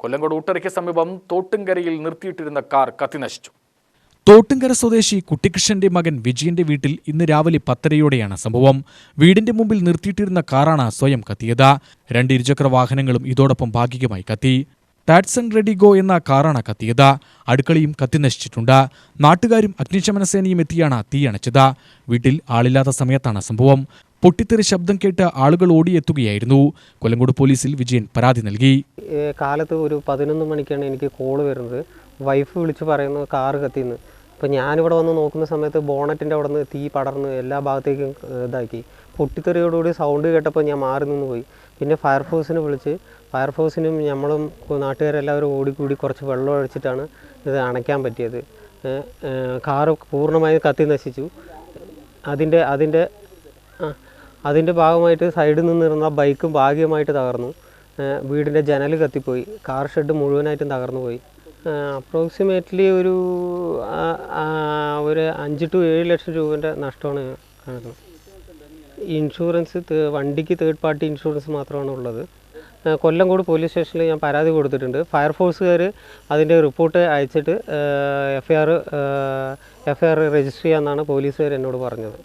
കൊല്ലങ്കോട് ഊട്ടറയ്ക്ക് സമീപം തോട്ടുംകരയിൽ നിർത്തിയിട്ടിരുന്ന കാർ കത്തിനശിച്ചു തോട്ടുങ്കര സ്വദേശി കുട്ടിക്കൃഷ്ണന്റെ മകൻ വിജയന്റെ വീട്ടിൽ ഇന്ന് രാവിലെ പത്തരയോടെയാണ് സംഭവം. വീടിന്റെ മുമ്പിൽ നിർത്തിയിട്ടിരുന്ന കാറാണ് സ്വയം കത്തിയത്. രണ്ട് ഇരുചക്ര വാഹനങ്ങളും ഇതോടൊപ്പം ഭാഗികമായി കത്തി. ടാറ്റ്സൺ റെഡിഗോ എന്ന കാറാണ് കത്തിയത്. അടുക്കളയും കത്തിനശിച്ചിട്ടുണ്ട് നാട്ടുകാരും അഗ്നിശമന സേനയും എത്തിയാണ് തീയണച്ചത് വീട്ടിൽ ആളില്ലാത്ത സമയത്താണ് സംഭവം. പൊട്ടിത്തെറി ശബ്ദം കേട്ട് ആളുകൾ ഓടിയെത്തുകയായിരുന്നു. കൊല്ലങ്കോട് പോലീസിൽ വിജയൻ പരാതി നൽകി. കാലത്ത് ഒരു പതിനൊന്ന് മണിക്കാണ് എനിക്ക് കോൾ വരുന്നത്. വൈഫ് വിളിച്ച് പറയുന്നത് കാർ കത്തിന്ന്. അപ്പോൾ ഞാനിവിടെ വന്ന് നോക്കുന്ന സമയത്ത് ബോണറ്റിന്റെ അവിടെ നിന്ന് തീ പടർന്ന് എല്ലാ ഭാഗത്തേക്കും ഇതാക്കി. പൊട്ടിത്തെറിയോടുകൂടി സൗണ്ട് കേട്ടപ്പോൾ ഞാൻ മാറി നിന്ന് പോയി. പിന്നെ ഫയർഫോഴ്സിനെ വിളിച്ച്. ഫയർഫോഴ്സിനും നമ്മളും നാട്ടുകാരെല്ലാവരും ഓടിക്കൂടി കുറച്ച് വെള്ളം ഒഴിച്ചിട്ടാണ് ഇത് അണയ്ക്കാൻ പറ്റിയത്. കാറ് പൂർണമായും കത്തി നശിച്ചു. അതിന്റെ അതിന്റെ ആ, അതിന്റെ ഭാഗമായിട്ട് സൈഡിൽ നിന്നിരുന്ന ബൈക്കും ഭാഗികമായിട്ട് തകർന്നു. വീടിന്റെ ജനൽ കത്തിപ്പോയി. കാർ ഷെഡ് മുഴുവനായിട്ടും തകർന്നു പോയി. അപ്രോക്സിമേറ്റ്ലി ഒരു ഒരു അഞ്ച് ടു ഏഴ് ലക്ഷം രൂപേന്റെ നഷ്ടമാണ് കണക്കുന്നത് ഇൻഷുറൻസ് വണ്ടിക്ക് തേർഡ് പാർട്ടി ഇൻഷുറൻസ് മാത്രമാണ് ഉള്ളത്. കൊല്ലംകോട് പോലീസ് സ്റ്റേഷനിൽ ഞാൻ പരാതി കൊടുത്തിട്ടുണ്ട്. ഫയർഫോഴ്സുകാർ അതിന്റെ റിപ്പോർട്ട് അയച്ചിട്ട് F I R F I R register ചെയ്യാമെന്നാണ് പോലീസുകാർ എന്നോട് പറഞ്ഞത്.